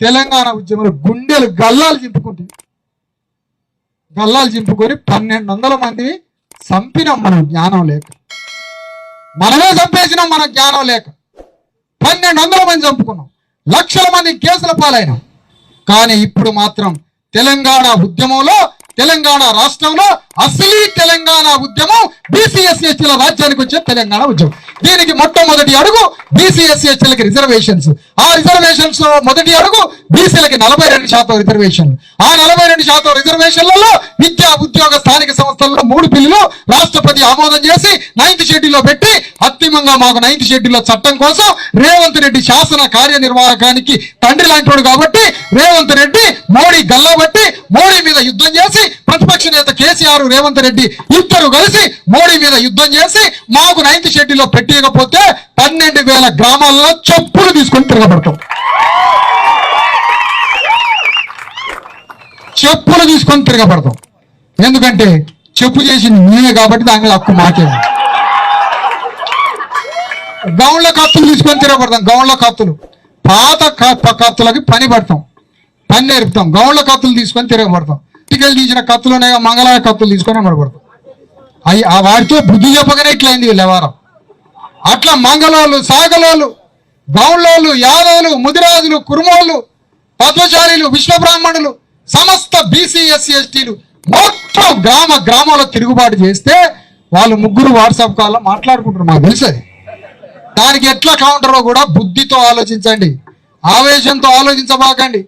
తెలంగాణ ఉద్యమంలో గుండెలు గల్లాలు చింపుకుంటే గల్లాలు చింపుకొని పన్నెండు వందల మంది చంపినాం మనం జ్ఞానం లేక. మనమే చంపేసినాం మన జ్ఞానం లేక. పన్నెండు వందల మంది చంపుకున్నాం. లక్షల మంది కేసుల పాలైనాం. కానీ ఇప్పుడు మాత్రం తెలంగాణ ఉద్యమంలో తెలంగాణ రాష్ట్రంలో అసలీ తెలంగాణ ఉద్యమం బీసీఎస్సీల రాజ్యానికి వచ్చే తెలంగాణ ఉద్యమం. దీనికి మొట్టమొదటి అడుగు బీసీఎస్సీలకి రిజర్వేషన్స్. ఆ రిజర్వేషన్స్ మొదటి అడుగు బీసీలకి నలభై రెండు శాతం రిజర్వేషన్. ఆ నలభై రెండు శాతం రిజర్వేషన్లలో విద్యా ఉద్యోగ స్థానిక సంస్థల్లో మూడు బిల్లులు రాష్ట్రపతి ఆమోదం చేసి నైన్త్ షెడ్యూల్లో పెట్టి అంతిమంగా మాకు నైన్త్ షెడ్యూల్లో చట్టం కోసం రేవంత్ రెడ్డి శాసన కార్యనిర్వాహకానికి తండ్రి లాంటివాడు కాబట్టి రేవంత్ రెడ్డి మోడీ గల్లబట్టి మోడీ మీద యుద్ధం చేసి ప్రతిపక్ష నేత కేసీఆర్ రేవంత్ రెడ్డి ఇద్దరు కలిసి మోడీ మీద యుద్ధం చేసి మాకు నైన్త్ షెడ్యూల్లో పెట్టకపోతే పన్నెండు వేల గ్రామాల్లో చెప్పులు తీసుకొని తిరగబడతాం. చెప్పులు తీసుకొని తిరగబడతాం. ఎందుకంటే చెప్పు చేసింది నేనే కాబట్టి దాని హక్కు మాకే గౌన్ల కత్తులు తీసుకొని తిరగబడతాం గౌన్ల కత్తులు. పాత కత్తులకి పని పడతాం పని నేర్పుతాం గౌన్ల కత్తులు తీసుకొని తిరగబడతాం. ఇటుకలు తీసిన కత్తులు ఉన్నాయి మంగళ కత్తులు తీసుకొని అమ్మడబడతాం అవి ఆ వారితో బుద్ధి చెప్పగానే ఇట్లయింది వీళ్ళ వ్యవహారం. అట్లా మంగళోళ్ళు సాగలోళ్ళు గౌండ్లోళ్ళు యాదవులు ముదిరాజులు కురుమోళ్ళు పద్మచారులు విశ్వబ్రాహ్మణులు సమస్త బీసీ ఎస్సీ ఎస్టీలు మొత్తం గ్రామ గ్రామంలో తిరుగుబాటు చేస్తే వాళ్ళు ముగ్గురు వాట్సాప్ కాల్లో మాట్లాడుకుంటారు మాకు తెలుసు దానికి ఎట్లా కౌంటరో కూడా బుద్ధితో ఆలోచించండి. ఆవేశంతో ఆలోచించబాకండి.